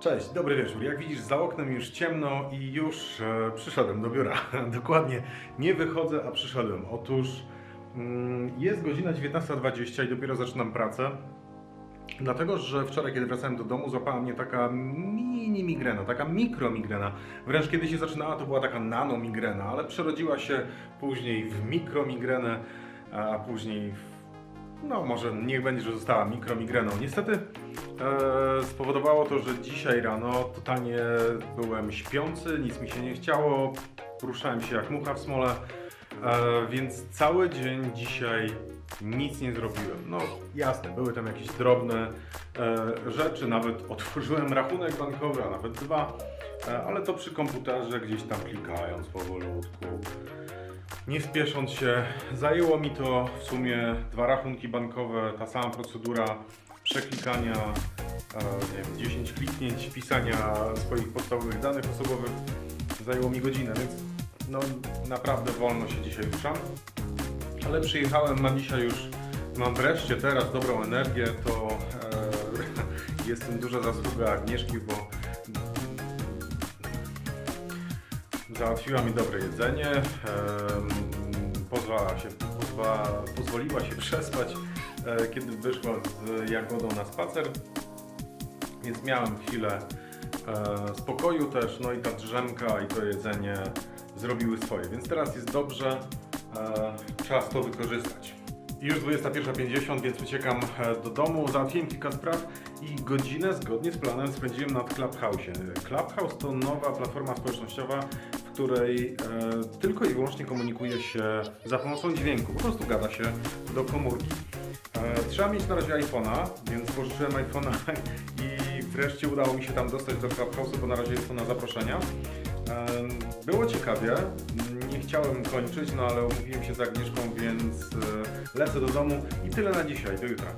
Cześć, dobry wieczór. Jak widzisz, za oknem już ciemno i już e, przyszedłem do biura. Dokładnie, nie wychodzę, a przyszedłem. Otóż mm, jest godzina 19.20 i dopiero zaczynam pracę. Dlatego, że wczoraj, kiedy wracałem do domu, złapała mnie taka mini migrena, taka mikromigrena. Wręcz kiedy się zaczynała, to była taka nanomigrena, ale przerodziła się później w mikromigrenę, a później w no może niech będzie, że została mikromigreną. Niestety e, spowodowało to, że dzisiaj rano totalnie byłem śpiący, nic mi się nie chciało, ruszałem się jak mucha w smole, e, więc cały dzień dzisiaj nic nie zrobiłem. No jasne, były tam jakieś drobne e, rzeczy, nawet otworzyłem rachunek bankowy, a nawet dwa, e, ale to przy komputerze gdzieś tam klikając powolutku. Nie spiesząc się, zajęło mi to w sumie dwa rachunki bankowe, ta sama procedura przeklikania, nie wiem, 10 kliknięć, wpisania swoich podstawowych danych osobowych zajęło mi godzinę, więc no naprawdę wolno się dzisiaj ruszam. Ale przyjechałem, mam dzisiaj już, mam wreszcie teraz dobrą energię, to e, jest duża zasługa Agnieszki, bo Załatwiła mi dobre jedzenie, em, pozwala się, pozwa, pozwoliła się przespać, e, kiedy wyszła z Jagodą na spacer, więc miałem chwilę e, spokoju też, no i ta drzemka i to jedzenie zrobiły swoje, więc teraz jest dobrze, e, czas to wykorzystać. Już 21.50, więc uciekam e, do domu, załatwiłem kilka spraw i godzinę zgodnie z planem spędziłem nad Clubhouse. Clubhouse to nowa platforma społecznościowa, w której e, tylko i wyłącznie komunikuje się za pomocą dźwięku, po prostu gada się do komórki. E, trzeba mieć na razie iPhone'a, więc pożyczyłem iPhone'a i wreszcie udało mi się tam dostać do Clubhouse'u, bo na razie jest to na zaproszenia. Było ciekawie, nie chciałem kończyć, no ale umówiłem się z Agnieszką, więc e, lecę do domu i tyle na dzisiaj, do jutra.